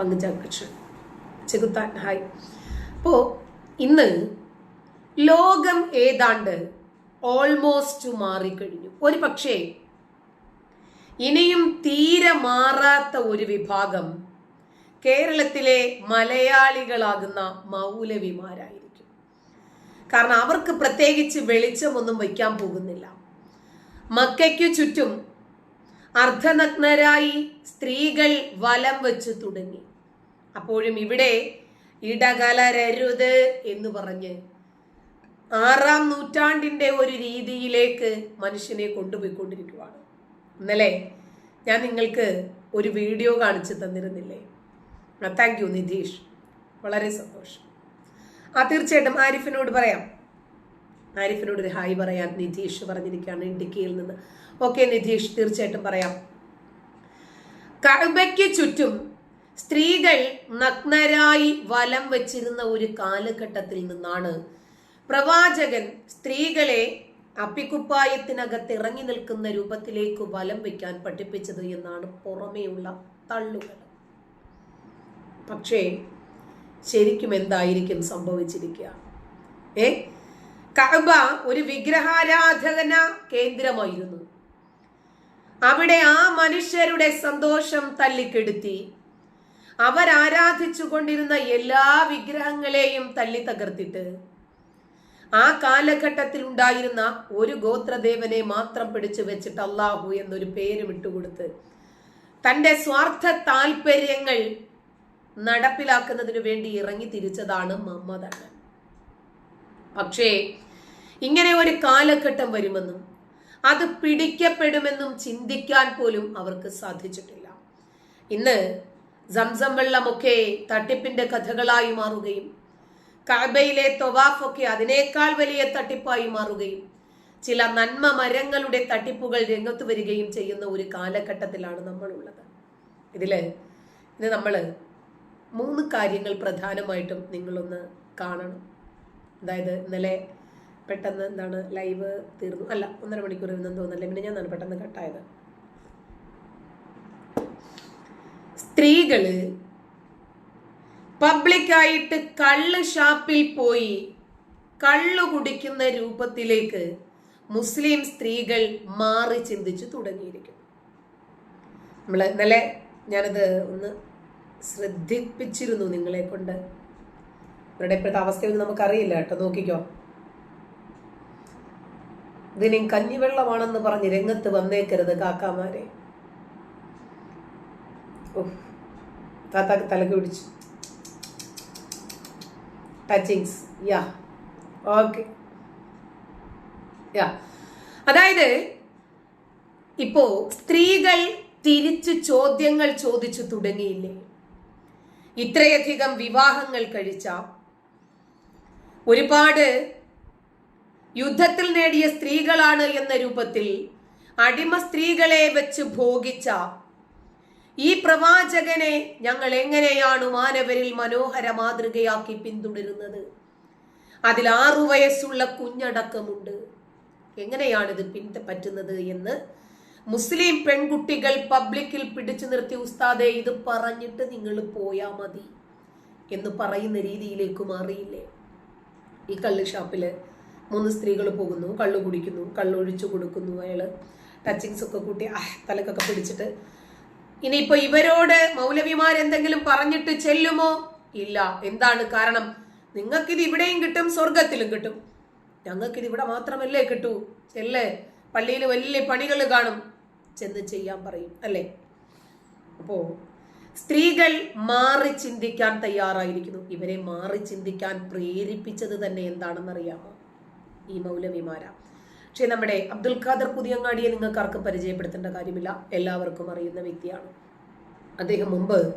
പങ്കുചാകൃഷ്ണൻ ചെകുത്താൻ. ഹായ്. അപ്പോൾ ഇന്ന് ലോകം ഏതാണ്ട് ഓൾമോസ്റ്റ് മാറിക്കഴിഞ്ഞു. ഒരു പക്ഷേ ഇനിയും തീരെ മാറാത്ത ഒരു വിഭാഗം കേരളത്തിലെ മലയാളികളാകുന്ന മൗലവിമാരായിരിക്കും. കാരണം അവർക്ക് പ്രത്യേകിച്ച് വെളിച്ചമൊന്നും വയ്ക്കാൻ പോകുന്നില്ല. മക്കയ്ക്കു ചുറ്റും അർദ്ധനഗ്നരായി സ്ത്രീകൾ വലം വെച്ച് തുടങ്ങി. അപ്പോഴും ഇവിടെ ഇടകലരരുത് എന്ന് പറഞ്ഞ് ആറാം നൂറ്റാണ്ടിന്റെ ഒരു രീതിയിലേക്ക് മനുഷ്യനെ കൊണ്ടുപോയിക്കൊണ്ടിരിക്കുകയാണ് ഇന്നലെ ഞാൻ നിങ്ങൾക്ക് ഒരു വീഡിയോ കാണിച്ചു തന്നിരുന്നില്ലേ? Thank you Nidheesh. വളരെ സന്തോഷം. ആ തീർച്ചയായിട്ടും ആരിഫിനോട് പറയാം. ആരിഫിനോട് ഒരു ഹായ് പറയാൻ നിധീഷ് പറഞ്ഞിരിക്കുകയാണ് ഇടുക്കിയിൽ നിന്ന്. ഓക്കെ നിധീഷ് തീർച്ചയായിട്ടും പറയാം. കഅബയ്ക്ക് ചുറ്റും സ്ത്രീകൾ നഗ്നരായി വലം വച്ചിരുന്ന ഒരു കാലഘട്ടത്തിൽ നിന്നാണ് പ്രവാചകൻ സ്ത്രീകളെ അപ്പിക്കുപ്പായത്തിനകത്ത് ഇറങ്ങി നിൽക്കുന്ന രൂപത്തിലേക്ക് വലം വയ്ക്കാൻ പഠിപ്പിച്ചത് എന്നാണ് പുറമേയുള്ള തള്ളുകൾ. പക്ഷേ ശരിക്കും എന്തായിരിക്കും സംഭവിച്ചിരിക്കുക? ഏ? കഅബ ഒരു വിഗ്രഹാരാധന കേന്ദ്രമായിരുന്നു. അവിടെ ആ മനുഷ്യരുടെ സന്തോഷം തല്ലിക്കെടുത്തി അവരാരാധിച്ചു കൊണ്ടിരുന്ന എല്ലാ വിഗ്രഹങ്ങളെയും തള്ളി തകർത്തിട്ട് ആ കാലഘട്ടത്തിൽ ഉണ്ടായിരുന്ന ഒരു ഗോത്രദേവനെ മാത്രം പിടിച്ചു വെച്ചിട്ട് അള്ളാഹു എന്നൊരു പേര് വിട്ടുകൊടുത്ത് തന്റെ സ്വാർത്ഥ താല്പര്യങ്ങൾ നടപ്പിലാക്കുന്നതിന് വേണ്ടി ഇറങ്ങി തിരിച്ചതാണ് മുഹമ്മദ് അണ്ണൻ. പക്ഷേ ഇങ്ങനെ ഒരു കാലഘട്ടം വരുമെന്നും അത് പിടിക്കപ്പെടുമെന്നും ചിന്തിക്കാൻ പോലും അവർക്ക് സാധിച്ചിട്ടില്ല. ഇന്ന് സംസം വെള്ളമൊക്കെ തട്ടിപ്പിന്റെ കഥകളായി മാറുകയും കഅബയിലെ തൊവാഫൊക്കെ അതിനേക്കാൾ വലിയ തട്ടിപ്പായി മാറുകയും ചില നന്മ മരങ്ങളുടെ തട്ടിപ്പുകൾ രംഗത്ത് വരികയും ചെയ്യുന്ന ഒരു കാലഘട്ടത്തിലാണ് നമ്മളുള്ളത്. ഇതിൽ ഇത് നമ്മൾ മൂന്ന് കാര്യങ്ങൾ പ്രധാനമായിട്ടും നിങ്ങളൊന്ന് കാണണം. അതായത് ഇന്നലെ പെട്ടെന്ന് എന്താണ് ലൈവ് തീർന്നു. അല്ല ഒന്നര മണിക്കൂർ ഇരുന്നെന്ന് തോന്നുന്നില്ല. പിന്നെ ഞാൻ പെട്ടെന്ന് കട്ടായത് സ്ത്രീകൾ പബ്ലിക്കായിട്ട് കള്ള് ഷാപ്പിൽ പോയി കള്ളു കുടിക്കുന്ന രൂപത്തിലേക്ക് മുസ്ലിം സ്ത്രീകൾ മാറി ചിന്തിച്ചു തുടങ്ങിയിരിക്കുന്നു. നമ്മൾ ഇന്നലെ ഞാനത് ഒന്ന് ശ്രദ്ധിപ്പിച്ചിരുന്നു നിങ്ങളെ കൊണ്ട്. ഇവരുടെ ഇപ്പോഴത്തെ അവസ്ഥയൊന്നും നമുക്കറിയില്ല കേട്ടോ നോക്കിക്കോ. ഇതിനി കഞ്ഞിവെള്ളമാണെന്ന് പറഞ്ഞ് രംഗത്ത് വന്നേക്കരുത് കാക്കാമാരെ. ഉഫ്. താത്താക്ക് തലക്ക് പിടിച്ചു. ടച്ചിങ്സ് യാ ഓക്കെ യാ അതായത് ഇപ്പോ സ്ത്രീകൾ തിരിച്ച് ചോദ്യങ്ങൾ ചോദിച്ചു തുടങ്ങിയില്ലേ? ഇത്രയധികം വിവാഹങ്ങൾ കഴിച്ച ഒരുപാട് യുദ്ധത്തിൽ നേടിയ സ്ത്രീകളാണ് എന്ന രൂപത്തിൽ അടിമ സ്ത്രീകളെ വെച്ച് ഭോഗിച്ച ഈ പ്രവാചകനെ ഞങ്ങൾ എങ്ങനെയാണ് മാനവരിൽ മനോഹര മാതൃകയാക്കി പിന്തുടരുന്നത്? അതിൽ ആറു വയസ്സുള്ള കുഞ്ഞടക്കമുണ്ട്. എങ്ങനെയാണിത് പറ്റുന്നത് എന്ന് മുസ്ലിം പെൺകുട്ടികൾ പബ്ലിക്കിൽ പിടിച്ചു നിർത്തി ഉസ്താദെ ഇത് പറഞ്ഞിട്ട് നിങ്ങൾ പോയാ മതി എന്ന് പറയുന്ന രീതിയിലേക്ക് മാറിയില്ലേ? ഈ കള്ള് ഷാപ്പിൽ മൂന്ന് സ്ത്രീകൾ പോകുന്നു കള്ളു കുടിക്കുന്നു കള്ളൊഴിച്ചു കൊടുക്കുന്നു അയാൾ. ടച്ചിങ്സ് ഒക്കെ കൂട്ടി തലക്കൊക്കെ പിടിച്ചിട്ട് ഇനിയിപ്പോ ഇവരോട് മൗലവിമാർ എന്തെങ്കിലും പറഞ്ഞിട്ട് ചെല്ലുമോ? ഇല്ല. എന്താണ് കാരണം? നിങ്ങൾക്കിത് ഇവിടെയും കിട്ടും സ്വർഗത്തിലും കിട്ടും. ഞങ്ങൾക്കിത് ഇവിടെ മാത്രമല്ലേ കിട്ടൂ? അല്ലേ പള്ളിയിൽ വലിയ പണികൾ കാണും. ചെന്ന് ചെയ്യാൻ പറയും അല്ലേ? അപ്പോ സ്ത്രീകൾ മാറി ചിന്തിക്കാൻ തയ്യാറായിരിക്കുന്നു. ഇവരെ മാറി ചിന്തിക്കാൻ പ്രേരിപ്പിച്ചത് തന്നെ എന്താണെന്നറിയാമോ? ഈ മൗലവിമാര. പക്ഷെ നമ്മുടെ അബ്ദുൽ ഖാദർ പുതിയങ്ങാടിയെ നിങ്ങൾക്ക് ആർക്കും പരിചയപ്പെടുത്തേണ്ട കാര്യമില്ല. എല്ലാവർക്കും അറിയുന്ന വ്യക്തിയാണ്. അദ്ദേഹം മുമ്പ്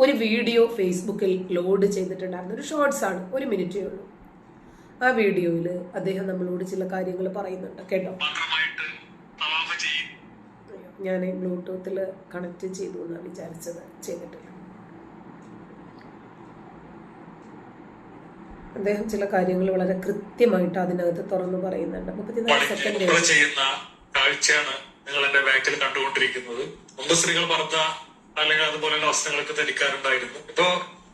ഒരു വീഡിയോ ഫേസ്ബുക്കിൽ ലോഡ് ചെയ്തിട്ടുണ്ടായിരുന്നു. ഒരു ഷോർട്സ് ആണ്. ഒരു മിനിറ്റേ ഉള്ളൂ. ആ വീഡിയോയിൽ അദ്ദേഹം നമ്മളോട് ചില കാര്യങ്ങൾ പറയുന്നുണ്ട്. കേട്ടോ? ഞാൻ ബ്ലൂടൂത്തിൽ കണക്ട് ചെയ്തു എന്നാണ് വിചാരിച്ചത്. ചെയ്തിട്ടില്ല. അദ്ദേഹം ചില കാര്യങ്ങൾ വളരെ കൃത്യമായിട്ട് അതിനകത്ത് തുറന്നു പറയുന്നുണ്ട്. മുപ്പത്തിനാല് സെക്കൻഡ് ചെയ്യുന്ന കാഴ്ചയാണ് നിങ്ങൾ എന്റെ ബാക്കിൽ കണ്ടുകൊണ്ടിരിക്കുന്നത്. മുമ്പ് സ്ത്രീകൾ പറഞ്ഞ അല്ലെങ്കിൽ അതുപോലെയുള്ള വസ്ത്രങ്ങളൊക്കെ ധരിക്കാറുണ്ടായിരുന്നു. ഇപ്പോ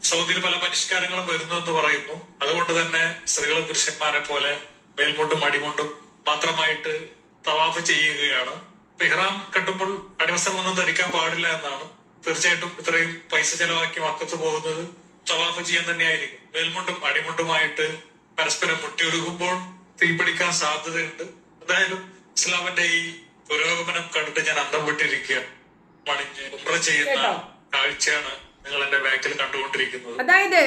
സൗദിയിൽ പല പരിഷ്കാരങ്ങളും വരുന്നു എന്ന് പറയുന്നു. അതുകൊണ്ട് തന്നെ സ്ത്രീകളും പുരുഷന്മാരെ പോലെ മേൽമുണ്ടും അടിമുണ്ടും മാത്രമായിട്ട് തവാഫ് ചെയ്യുകയാണ്. ഇഹ്റാം കെട്ടുമ്പോൾ അടിവസ്ത്രമൊന്നും ധരിക്കാൻ പാടില്ല എന്നാണ്. തീർച്ചയായിട്ടും ഇത്രയും പൈസ ചെലവാക്കി മക്കത്ത് പോകുന്നത് തവാഫ് ചെയ്യാൻ തന്നെയായിരിക്കും. മേൽമുണ്ടും അടിമുണ്ടുമായിട്ട് പരസ്പരം മുട്ടിയൊരുകുമ്പോൾ തീപിടിക്കാൻ സാധ്യതയുണ്ട്. എന്തായാലും ഇസ്ലാമിന്റെ ഈ പുരോഗമനം കണ്ടിട്ട് ഞാൻ അന്തം വിട്ടിരിക്കുകയാണ്. മണിഞ്ഞ് ഉമ്ര ചെയ്യുന്ന കാഴ്ചയാണ് നിങ്ങൾ എന്റെ ബാക്കിൽ കണ്ടുകൊണ്ടിരിക്കുന്നത്. അതായത്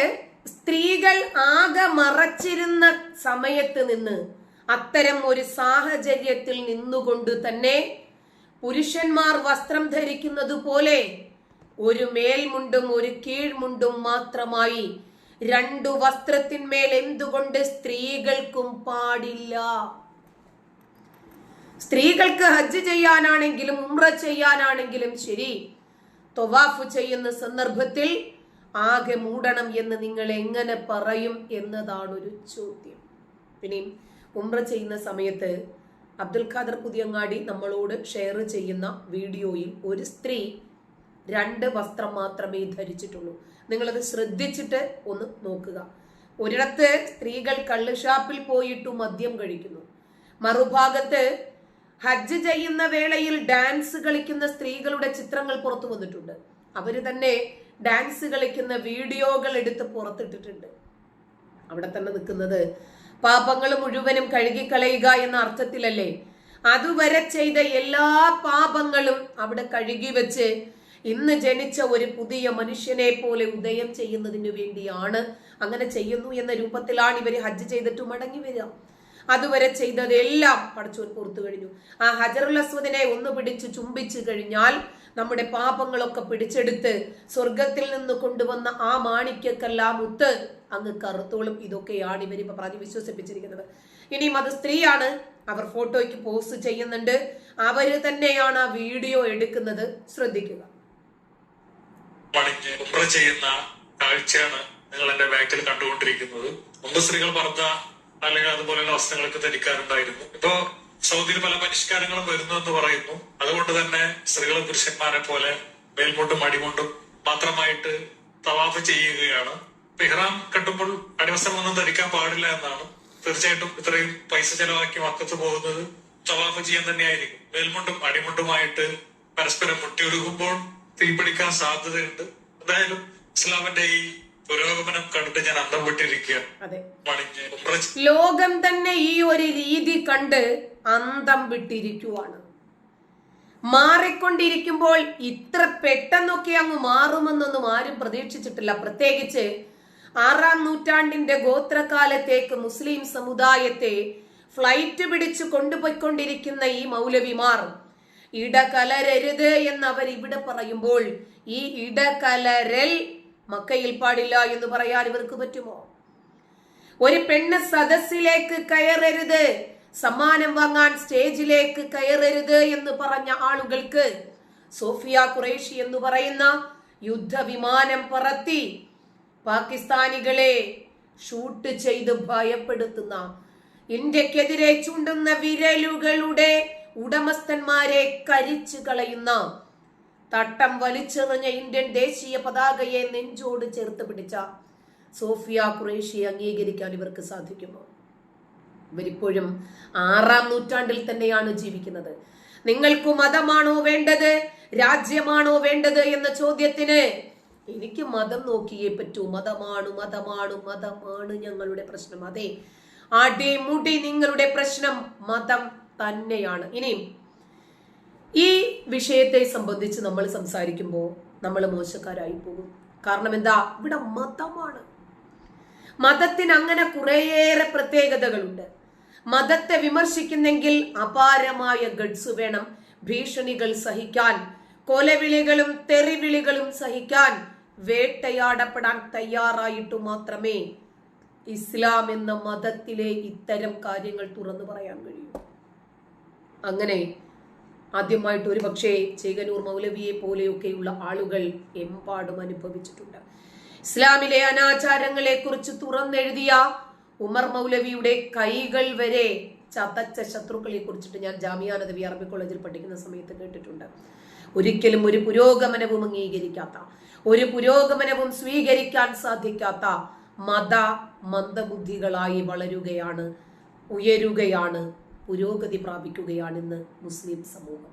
സ്ത്രീകൾ ആകെ മറച്ചിരുന്ന സമയത്ത് നിന്ന് അത്തരം ഒരു സാഹചര്യത്തിൽ നിന്നുകൊണ്ട് തന്നെ പുരുഷന്മാർ വസ്ത്രം ധരിക്കുന്നത് പോലെ ഒരു മേൽമുണ്ടും ഒരു കീഴ്മുണ്ടും മാത്രമായി. രണ്ടു വസ്ത്രത്തിന്മേൽ എന്തുകൊണ്ട് സ്ത്രീകൾക്കും പാടില്ല? സ്ത്രീകൾക്ക് ഹജ്ജ് ചെയ്യാനാണെങ്കിലും ഉമ്ര ചെയ്യാനാണെങ്കിലും ശരി. തൊവാഫ് ചെയ്യുന്ന സന്ദർഭത്തിൽ ആകെ മൂടണം എന്ന് നിങ്ങൾ എങ്ങനെ പറയും എന്നതാണ് ഒരു ചോദ്യം. പിന്നെയും ഉമ്ര ചെയ്യുന്ന സമയത്ത് അബ്ദുൽ ഖാദർ പുതിയങ്ങാടി നമ്മളോട് ഷെയർ ചെയ്യുന്ന വീഡിയോയിൽ ഒരു സ്ത്രീ രണ്ട് വസ്ത്രം മാത്രമേ ധരിച്ചിട്ടുള്ളൂ. നിങ്ങളത് ശ്രദ്ധിച്ചിട്ട് ഒന്ന് നോക്കുക. ഒരിടത്ത് സ്ത്രീകൾ കള്ളുഷാപ്പിൽ പോയിട്ടു മദ്യം കഴിക്കുന്നു. മറുഭാഗത്ത് ഹജ്ജ് ചെയ്യുന്ന വേളയിൽ ഡാൻസ് കളിക്കുന്ന സ്ത്രീകളുടെ ചിത്രങ്ങൾ പുറത്തു വന്നിട്ടുണ്ട്. അവർ തന്നെ ഡാൻസ് കളിക്കുന്ന വീഡിയോകൾ എടുത്ത് പുറത്തിട്ടിട്ടുണ്ട്. അവിടെ തന്നെ നിൽക്കുന്നത് പാപങ്ങൾ മുഴുവനും കഴുകിക്കളയുക എന്ന അർത്ഥത്തിലല്ലേ? അതുവരെ ചെയ്ത എല്ലാ പാപങ്ങളും അവിടെ കഴുകി വെച്ച് ഇന്ന് ജനിച്ച ഒരു പുതിയ മനുഷ്യനെ പോലെ ഉദയം ചെയ്യുന്നതിന് വേണ്ടിയാണ് അങ്ങനെ ചെയ്യുന്നു എന്ന രൂപത്തിലാണ് ഇവർ ഹജ്ജ് ചെയ്തിട്ട് മടങ്ങി വരിക. അതുവരെ ചെയ്തതെല്ലാം പടച്ചോൻ പുറത്തു കഴിഞ്ഞു. ആ ഹജറുൽ അസ്വദിനെ ഒന്ന് പിടിച്ച് ചുംബിച്ചു കഴിഞ്ഞാൽ നമ്മുടെ പാപങ്ങളൊക്കെ പിടിച്ചെടുത്ത് സ്വർഗത്തിൽ നിന്ന് കൊണ്ടുവന്ന ആ മാണിക്കക്കെല്ലാം ഉത്ത് അങ്ങ് കറുത്തോളും. ഇതൊക്കെയാണ് ഇവർ ഇപ്പൊ പറഞ്ഞ് വിശ്വസിപ്പിച്ചിരിക്കുന്നത്. ഇനിയും അത് സ്ത്രീയാണ് അവർ ഫോട്ടോയ്ക്ക് പോസ്റ്റ് ചെയ്യുന്നുണ്ട്. അവർ തന്നെയാണ് ആ വീഡിയോ എടുക്കുന്നത്. ശ്രദ്ധിക്കുക. മണിഞ്ഞ് ഉമ്ര ചെയ്യുന്ന കാഴ്ചയാണ് നിങ്ങൾ എന്റെ ബാക്കിൽ കണ്ടുകൊണ്ടിരിക്കുന്നത്. മുമ്പ് സ്ത്രീകൾ പറഞ്ഞ അല്ലെങ്കിൽ അതുപോലെയുള്ള വസ്ത്രങ്ങളൊക്കെ ധരിക്കാറുണ്ടായിരുന്നു. ഇപ്പോ സൗദിയിൽ പല പരിഷ്കാരങ്ങളും വരുന്നു എന്ന് പറയുന്നു. അതുകൊണ്ട് തന്നെ സ്ത്രീകളും പുരുഷന്മാരെ പോലെ മേൽമുണ്ടും അടിമുണ്ടും മാത്രമായിട്ട് തവാഫ് ചെയ്യുകയാണ്. ഇഹ്റാം കെട്ടുമ്പോൾ അടിവസ്ത്രമൊന്നും ധരിക്കാൻ പാടില്ല എന്നാണ്. തീർച്ചയായിട്ടും ഇത്രയും പൈസ ചെലവാക്കി മക്കത്ത് പോകുന്നത് തവാഫ് ചെയ്യാൻ തന്നെയായിരിക്കും. മേൽമുണ്ടും അടിമുണ്ടുമായിട്ട് പരസ്പരം മുട്ടിയൊരുകുമ്പോൾ തീപിടിക്കാൻ സാധ്യതയുണ്ട്. എന്തായാലും ഇസ്ലാമിന്റെ ഈ പുരോഗമനം കണ്ടിട്ട് ഞാൻ അന്തം വിട്ടിരിക്കുകയാണ്. ലോകം തന്നെ ഈ ഒരു രീതി കണ്ട് അന്തം വിട്ടിരിക്കുവാണ്. മാറിക്കൊണ്ടിരിക്കുമ്പോൾ ഇത്ര പെട്ടെന്നൊക്കെ അങ്ങ് മാറുമെന്നൊന്നും ആരും പ്രതീക്ഷിച്ചിട്ടില്ല. പ്രത്യേകിച്ച് ആറാം നൂറ്റാണ്ടിന്റെ ഗോത്രകാലത്തേക്ക് മുസ്ലിം സമുദായത്തെ ഫ്ലൈറ്റ് പിടിച്ചു കൊണ്ടുപോയിക്കൊണ്ടിരിക്കുന്ന ഈ മൗലവിമാർ ഇടകലരരുത് എന്ന് അവർ ഇവിടെ പറയുമ്പോൾ ഈ ഇടകലരൽ മക്കയിൽ പാടില്ല എന്ന് പറയാൻ ഇവർക്ക് പറ്റുമോ? ഒരു പെണ്ണ് സദസ്സിലേക്ക് കയറരുത് സമ്മാനം വാങ്ങാൻ സ്റ്റേജിലേക്ക് കയറരുത് എന്ന് പറഞ്ഞ ആളുകൾക്ക് സോഫിയ ഖുറേഷി എന്ന് പറയുന്ന യുദ്ധവിമാനം പറത്തി പാകിസ്ഥാനികളെ ഷൂട്ട് ചെയ്ത് ഭയപ്പെടുത്തുന്ന ഇന്ത്യക്കെതിരെ ചൂണ്ടുന്ന വിരലുകളുടെ ഉടമസ്ഥന്മാരെ കരിച്ചു കളയുന്ന തട്ടം വലിച്ചെറിഞ്ഞ ഇന്ത്യൻ ദേശീയ പതാകയെ നെഞ്ചോട് ചേർത്ത് പിടിച്ച സോഫിയ ഖുറേഷി അംഗീകരിക്കാൻ ഇവർക്ക് സാധിക്കുമോ? ഇവരിപ്പോഴും ആറാം നൂറ്റാണ്ടിൽ തന്നെയാണ് ജീവിക്കുന്നത്. നിങ്ങൾക്ക് മതമാണോ വേണ്ടത്? രാജ്യമാണോ വേണ്ടത് എന്ന ചോദ്യത്തിന് എനിക്ക് മതം നോക്കിയേ പറ്റൂ. മതമാണ് മതമാണ് മതമാണ് ഞങ്ങളുടെ പ്രശ്നം. അതെ അടിമുടി നിങ്ങളുടെ പ്രശ്നം മതം തന്നെയാണ്. ഇനിയും ഈ വിഷയത്തെ സംബന്ധിച്ച് നമ്മൾ സംസാരിക്കുമ്പോൾ നമ്മൾ മോശക്കാരായി പോകും. കാരണം എന്താ? ഇവിടെ മതമാണ്. മതത്തിന് അങ്ങനെ കുറേയേറെ പ്രത്യേകതകളുണ്ട്. മതത്തെ വിമർശിക്കുന്നെങ്കിൽ അപാരമായ ഗഡ്സ് വേണം. ഭീഷണികൾ സഹിക്കാൻ കൊലവിളികളും തെറിവിളികളും സഹിക്കാൻ വേട്ടയാടപ്പെടാൻ തയ്യാറായിട്ടു മാത്രമേ ഇസ്ലാം എന്ന മതത്തിലെ ഇത്തരം കാര്യങ്ങൾ തുറന്നു പറയാൻ കഴിയൂ. അങ്ങനെ ആദ്യമായിട്ട് ഒരു പക്ഷേ ചേകനൂർ മൗലവിയെ പോലെയൊക്കെയുള്ള ആളുകൾ എമ്പാടും അനുഭവിച്ചിട്ടുണ്ട്. ഇസ്ലാമിലെ അനാചാരങ്ങളെ കുറിച്ച് തുറന്നെഴുതിയ ഉമർ മൗലവിയുടെ കൈകൾ വരെ ചതച്ച ശത്രുക്കളെ കുറിച്ചിട്ട് ഞാൻ ജാമിയ നദവി അറബി കോളേജിൽ പഠിക്കുന്ന സമയത്ത് കേട്ടിട്ടുണ്ട്. ഒരിക്കലും ഒരു പുരോഗമനവും അംഗീകരിക്കാത്ത ഒരു പുരോഗമനവും സ്വീകരിക്കാൻ സാധിക്കാത്ത മത മന്ദബുദ്ധികളായി വളരുകയാണ് ഉയരുകയാണ് പുരോഗതി പ്രാപിക്കുകയാണിന്ന് മുസ്ലിം സമൂഹം.